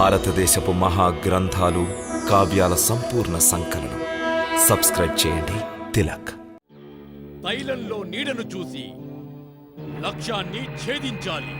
భారతదేశపు మహా గ్రంథాలు కావ్యాల సంపూర్ణ సంకలనం. సబ్స్క్రైబ్ చేయండి. తిలక్. తైలంలో నీడను చూసి లక్ష్యాన్ని ఛేదించాలి.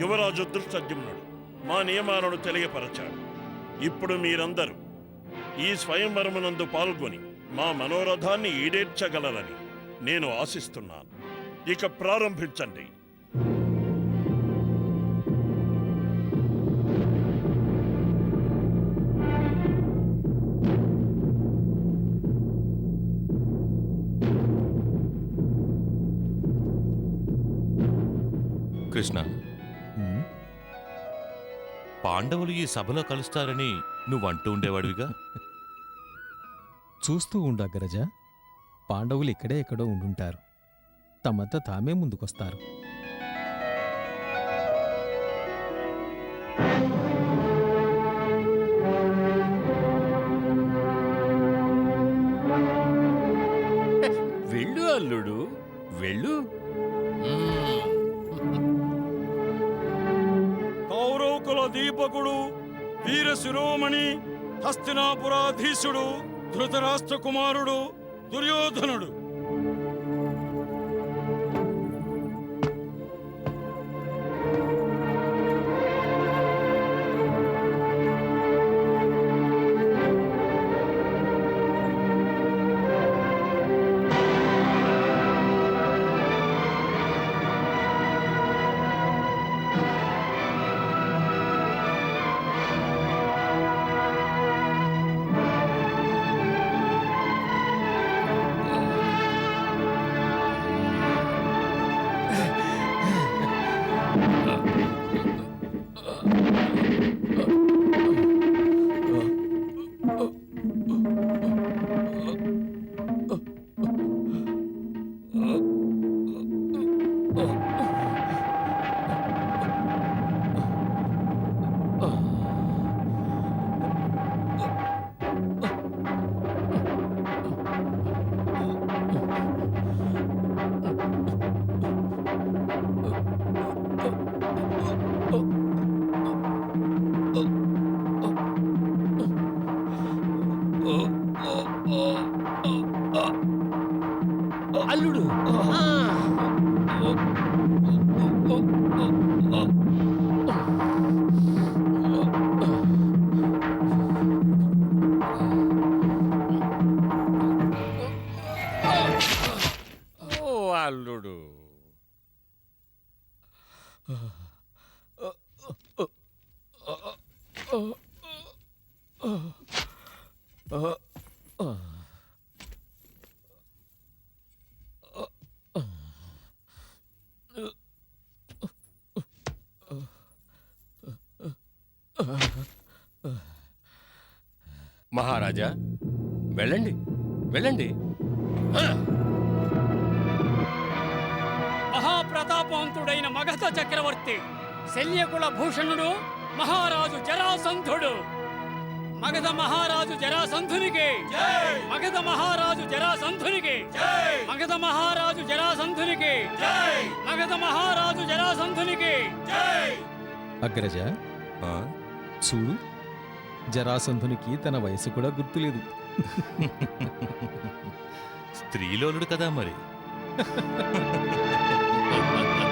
యువరాజు దుర్సద్యుమ్నుడు మా నియమాలను తెలియపరచాడు. ఇప్పుడు మీరందరూ ఈ స్వయంవరమునందు పాల్గొని మా మనోరథాన్ని ఈడేర్చగలరని నేను ఆశిస్తున్నాను. ఇక ప్రారంభించండి. కృష్ణ పాండవులు ఈ సభలో కలుస్తారని నువ్వు అంటూ ఉండేవాడివిగా? చూస్తూ ఉండు అగ్రజ. పాండవులు ఇక్కడే ఎక్కడో ఉండుంటారు. తమంతా తామే ముందుకొస్తారు. వెళ్ళు అల్లుడు. వెళ్ళు. దీపకుడు వీర శిరోమణి హస్తినాపురాధీశుడు ధృతరాష్ట్ర కుమారుడు దుర్యోధనుడు. అల్లుడు. మహారాజా వెళ్ళండి వెళ్ళండి. చక్రవర్తి శల్యకుల భూషణుడు మహారాజు జరాసంధుడు. మగధ మహారాజు జరాసంధునికి మగధ మహారాజు జరాసంధునికి మగధ మహారాజు జరాసంధునికి మగధ మహారాజు జరాసంధునికి. అగ్రజ ఆ? చూడు జరాసంధునికి తన వయసు కూడా గుర్తులేదు. స్త్రీలోలుడు కదా మరి.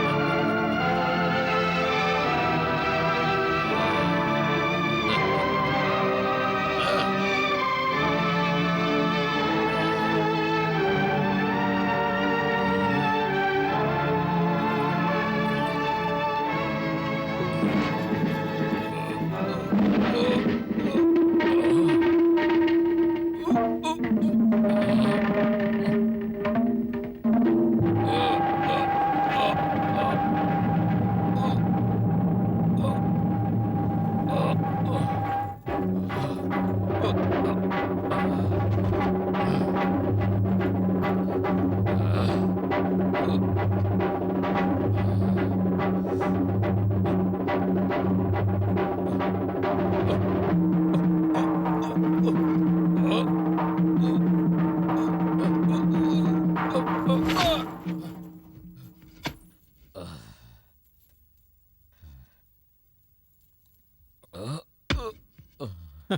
으,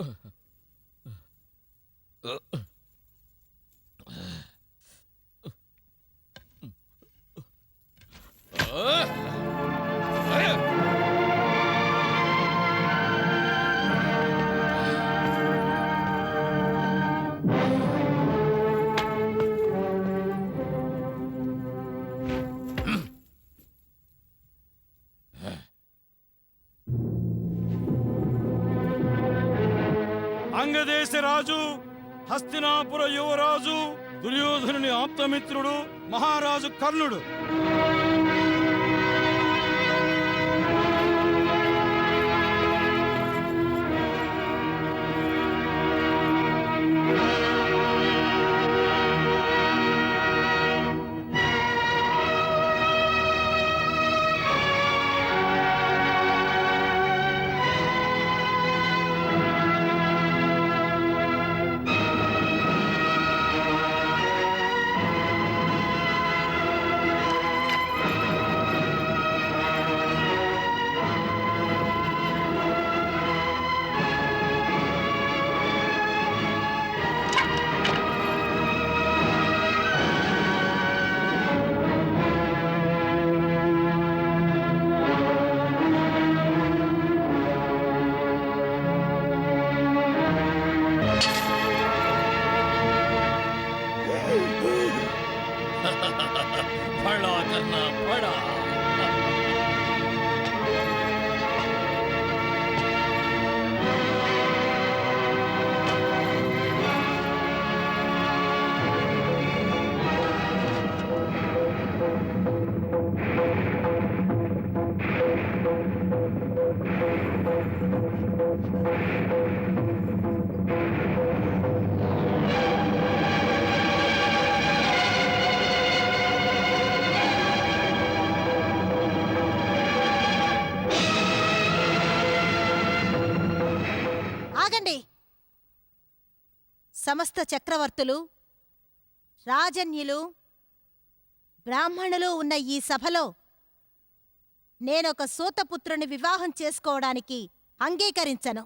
으. దేశ రాజు హస్తినాపుర యువరాజు దుర్యోధనుని ఆప్తమిత్రుడు మహారాజు కర్ణుడు. खड़ा करना पड़ा Thank. సమస్త చక్రవర్తులు రాజన్యులు బ్రాహ్మణులు ఉన్న ఈ సభలో నేనొక సూతపుత్రుని వివాహం చేసుకోవడానికి అంగీకరించను.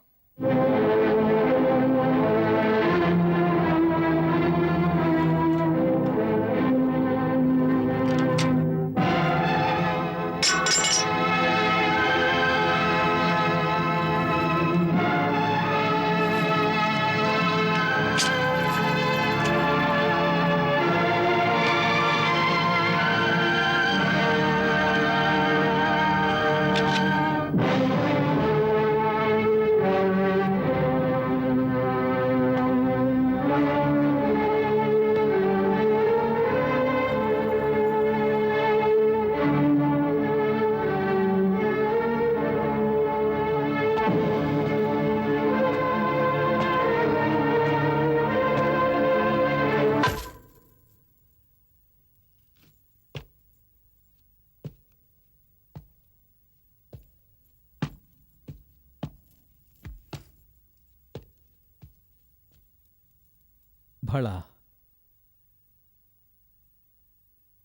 భళ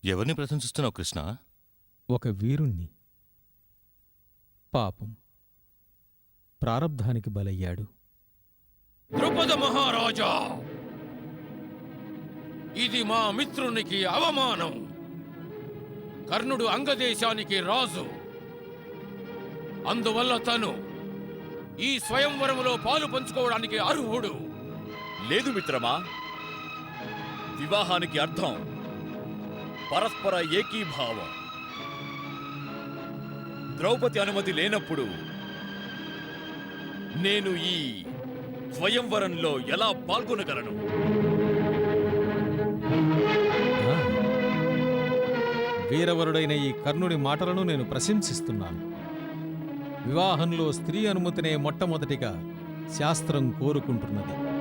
ఎవరిని ప్రశంసిస్తున్నావు కృష్ణ? ఒక వీరుణ్ణి. పాపం. ప్రారబ్ధానికి బలయ్యాడు. ద్రుపద మహారాజా! ఇది మా మిత్రునికి అవమానం. కర్ణుడు అంగదేశానికి రాజు. అందువల్ల తను ఈ స్వయంవరములో పాలు పంచుకోవడానికి అర్హుడు. లేదు మిత్రమా వివాహానికి అర్థం. పరస్పర ఏకీభావం. ద్రౌపది అనుమతి లేనప్పుడు నేను ఈ స్వయంవరంలో ఎలా పాల్గొనగలను? వీరవరుడైన ఈ కర్ణుడి మాటలను నేను ప్రశంసిస్తున్నాను. వివాహంలో స్త్రీ అనుమతినే మొట్టమొదటిగా శాస్త్రం కోరుకుంటున్నది.